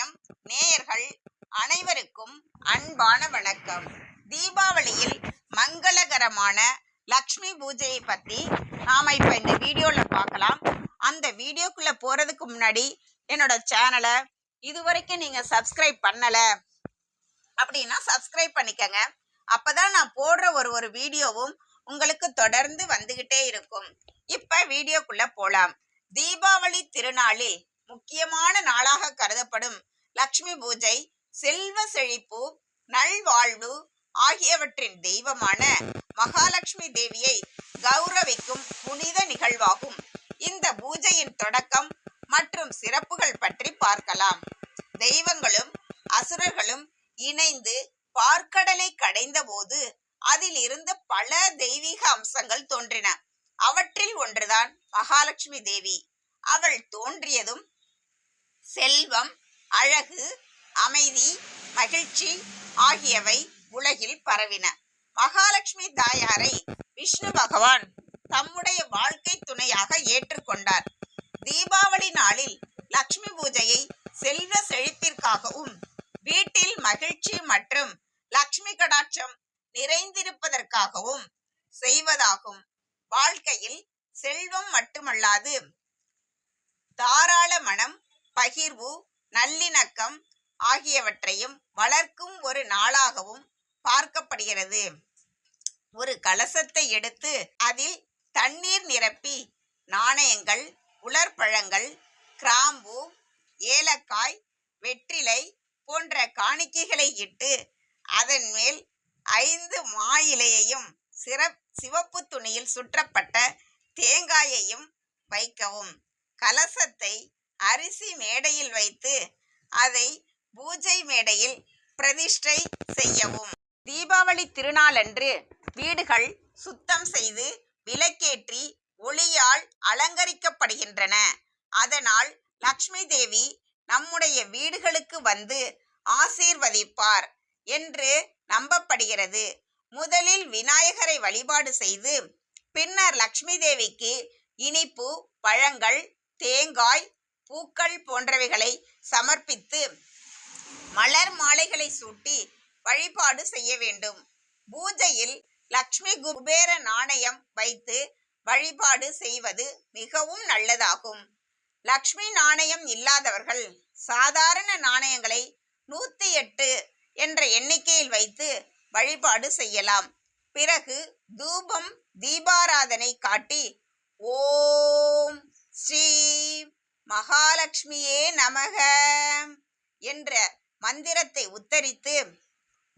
சமுதாயம் நேயர்கள் அனைவருக்கும் அன்பான வணக்கம். தீபாவளியில் மங்களகரமான லக்ஷ்மி பூஜையை பத்தி நாம இப்ப இந்த வீடியோல பார்க்கலாம் அந்த வீடியோக்குள்ள போறதுக்கு முன்னாடி என்னோட சேனலை இதுவரைக்கும் நீங்க சப்ஸ்கிரைப் பண்ணல அப்படின்னா சப்ஸ்கிரைப் பண்ணிக்கங்க. அப்பதான் நான் போடுற ஒரு ஒரு வீடியோவும் உங்களுக்கு தொடர்ந்து வந்துகிட்டே இருக்கும். இப்ப வீடியோக்குள்ள போலாம். தீபாவளி திருநாளில் முக்கியமான நாளாக கருதப்படும் லக்ஷ்மி பூஜை செல்வ செழிப்பு நல்வாழ்வு ஆகியவற்றின் தெய்வமான மகாலட்சுமி தேவியை கௌரவிக்கும் புனித நிகழ்வாகும். இந்த பூஜையின் தொடக்கம் மற்றும் சிறப்புகள் பற்றி பார்க்கலாம். தெய்வங்களும் அசுரர்களும் இணைந்து பார்க்கடலை கடைந்த போது அதில் இருந்து பல தெய்வீக அம்சங்கள் தோன்றின. அவற்றில் ஒன்றுதான் மகாலட்சுமி தேவி. அவள் தோன்றியதும் செல்வம் அழகு அமைதி மகிழ்ச்சி ஆகியவை உலகில் பரவின. மகாலட்சுமி தாயாரை விஷ்ணு பகவான் தம்முடைய வாழ்க்கை துணையாக ஏற்றுக்கொண்டார். தீபாவளி நாளில் லக்ஷ்மி பூஜையை செல்வ செழிப்பிற்காகவும் வீட்டில் மகிழ்ச்சி மற்றும் லக்ஷ்மி கடாட்சம் நிறைந்திருப்பதற்காகவும் செய்வதாகும். வாழ்க்கையில் செல்வம் மட்டுமல்லாது தாராள மனம் பகிர்வு நல்லிணக்கம் ஆகியவற்றையும் வளர்க்கும் ஒரு நாளாகவும் பார்க்கப்படுகிறது. ஒரு கலசத்தை எடுத்து அதில் தண்ணீர் நிரப்பி நாணயங்கள் உலர்பழங்கள் கிராம்பு ஏலக்காய் வெற்றிலை போன்ற காணிக்கைகளை இட்டு அதன் மேல் ஐந்து மா இலையையும் சிறப் சிவப்பு துணியில் சுற்றப்பட்ட தேங்காயையும் வைக்கவும். கலசத்தை அரிசி மேடையில் வைத்து அதை பூஜை மேடையில் பிரதிஷ்டை செய்யவும். தீபாவளி திருநாளன்று வீடுகள் சுத்தம் செய்து விளக்கேற்றி ஒளியால் அலங்கரிக்கப்படுகின்றன. அதனால் லக்ஷ்மி தேவி நம்முடைய வீடுகளுக்கு வந்து ஆசீர்வதிப்பார் என்று நம்பப்படுகிறது. முதலில் விநாயகரை வழிபாடு செய்து பின்னர் லக்ஷ்மி தேவிக்கு இனிப்பு பழங்கள் தேங்காய் பூக்கள் போன்றவைகளை சமர்ப்பித்து மலர் மாலைகளை சூட்டி வழிபாடு செய்ய வேண்டும். பூஜையில் லக்ஷ்மி குபேர நாணயம் வைத்து வழிபாடு செய்வது மிகவும் நல்லதாகும். லக்ஷ்மி நாணயம் இல்லாதவர்கள் சாதாரண நாணயங்களை நூத்தி எட்டு என்ற எண்ணிக்கையில் வைத்து வழிபாடு செய்யலாம். பிறகு தூபம் தீபாராதனை காட்டி ஓம் ஸ்ரீ மகாலட்சுமியே நமக என்ற மந்திரத்தை உத்தரித்து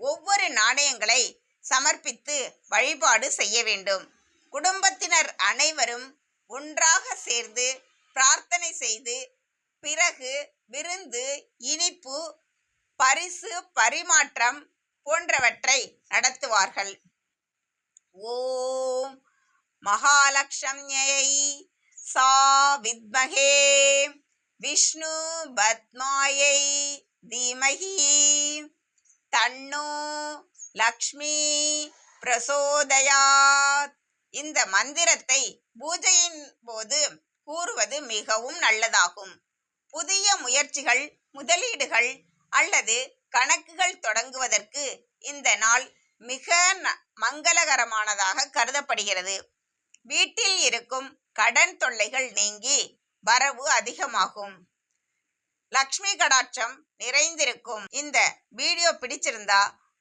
ஒவ்வொரு நாணயங்களை சமர்ப்பித்து வழிபாடு செய்ய வேண்டும். குடும்பத்தினர் அனைவரும் ஒன்றாக சேர்ந்து பிரார்த்தனை செய்து பிறகு விருந்து இனிப்பு பரிசு பரிமாற்றம் போன்றவற்றை நடத்துவார்கள். ஓம் மகாலட்சுமியை சா வித்மகே. விஷ்ணு பத்மாயை தீமகி. தன்னோ லக்ஷ்மி பிரசோதயாத். இந்த மந்திரத்தை பூஜையின் போது கூறுவது மிகவும் நல்லதாகும். புதிய முயற்சிகள் முதலீடுகள் அல்லது கணக்குகள் தொடங்குவதற்கு இந்த நாள் மிக ந- மங்களகரமானதாக கருதப்படுகிறது. வீட்டில் இருக்கும் கடன் தொல்லைகள் நீங்கி வரவு அதிகமாகும். லக்ஷ்மி கடாட்சம் நிறைந்திருக்கும். இந்த வீடியோ பிடிச்சிருந்தா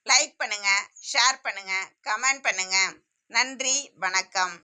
லைக் பண்ணுங்க ஷேர் பண்ணுங்க கமெண்ட் பண்ணுங்க. நன்றி வணக்கம்.